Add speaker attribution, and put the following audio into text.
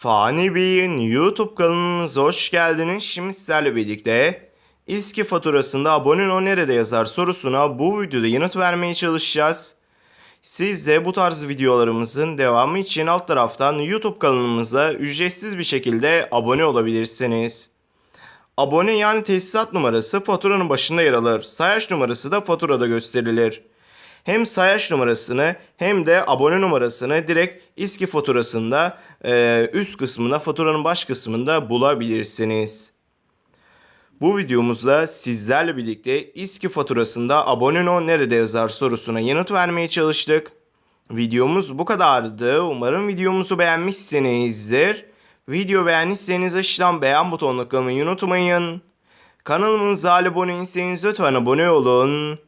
Speaker 1: Fani Bey'in YouTube kanalımıza hoş geldiniz. Şimdi sizlerle birlikte İSKİ faturasında abonen o nerede yazar sorusuna bu videoda yanıt vermeye çalışacağız. Siz de bu tarz videolarımızın devamı için alt taraftan YouTube kanalımıza ücretsiz bir şekilde abone olabilirsiniz. Abone yani tesisat numarası faturanın başında yer alır. Sayaç numarası da faturada gösterilir. Hem sayaç numarasını hem de abone numarasını direkt İSKİ faturasında e, üst kısmında faturanın baş kısmında bulabilirsiniz. Bu videomuzda sizlerle birlikte İSKİ faturasında abone ol nerede yazar sorusuna yanıt vermeye çalıştık. Videomuz bu kadardı. Umarım videomuzu beğenmişsinizdir. Video beğendiyseniz aşağıdan beğen butonuna kılmayı unutmayın. Kanalımıza abone değilseniz lütfen abone olun.